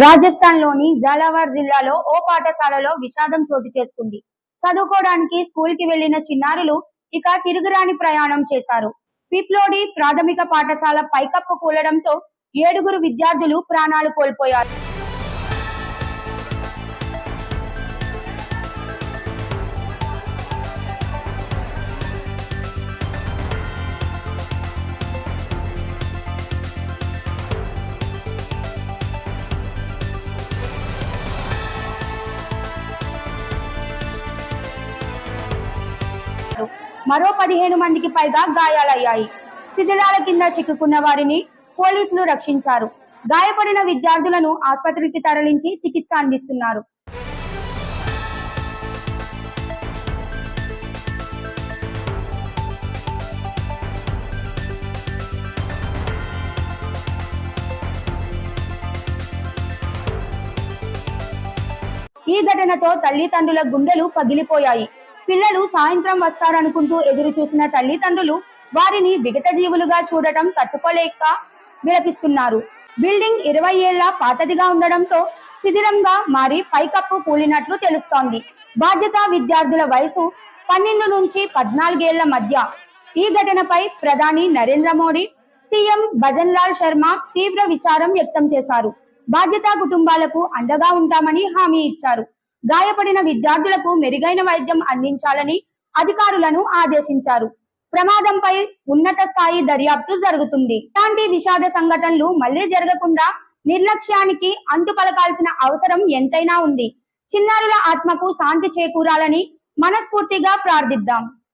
రాజస్థాన్లోని జాలావార్ జిల్లాలో ఓ పాఠశాలలో విషాదం చోటు చేసుకుంది. చదువుకోవడానికి స్కూల్కి వెళ్ళిన చిన్నారులు ఇక తిరుగురాని ప్రయాణం చేశారు. పిప్లోడి ప్రాథమిక పాఠశాల పైకప్పు కూలడంతో ఏడుగురు విద్యార్థులు ప్రాణాలు కోల్పోయారు. మరో పదిహేను మందికి పైగా గాయాలయ్యాయి. శిథిలాల కింద చిక్కుకున్న వారిని పోలీసులు రక్షించారు. గాయపడిన విద్యార్థులను ఆసుపత్రికి తరలించి చికిత్స అందిస్తున్నారు. ఈ ఘటనతో తల్లిదండ్రుల గుండెలు పగిలిపోయాయి. పిల్లలు సాయంత్రం వస్తారనుకుంటూ ఎదురు చూసిన తల్లిదండ్రులు వారిని విగత జీవులుగా చూడటం తట్టుకోలేక విలపిస్తున్నారు. బిల్డింగ్ ఇరవై ఏళ్ళ పాతదిగా ఉండడంతో శిథిరంగా మారి పైకప్పు కూలినట్లు తెలుస్తోంది. బాధ్యత విద్యార్థుల వయసు పన్నెండు నుంచి పద్నాలుగేళ్ళ మధ్య. ఈ ఘటనపై ప్రధాని నరేంద్ర మోడీ సీఎం భజన్ లాల్ శర్మ తీవ్ర విచారం వ్యక్తం చేశారు. బాధ్యత కుటుంబాలకు అండగా ఉంటామని హామీ ఇచ్చారు. గాయపడిన విద్యార్థులకు మెరుగైన వైద్యం అందించాలని అధికారులను ఆదేశించారు. ప్రమాదంపై ఉన్నత స్థాయి దర్యాప్తు జరుగుతుంది. ఇలాంటి విషాద సంఘటనలు మళ్ళీ జరగకుండా నిర్లక్ష్యానికి అంతు పలకాల్సిన అవసరం ఎంతైనా ఉంది. చిన్నారుల ఆత్మకు శాంతి చేకూరాలని మనస్ఫూర్తిగా ప్రార్థిద్దాం.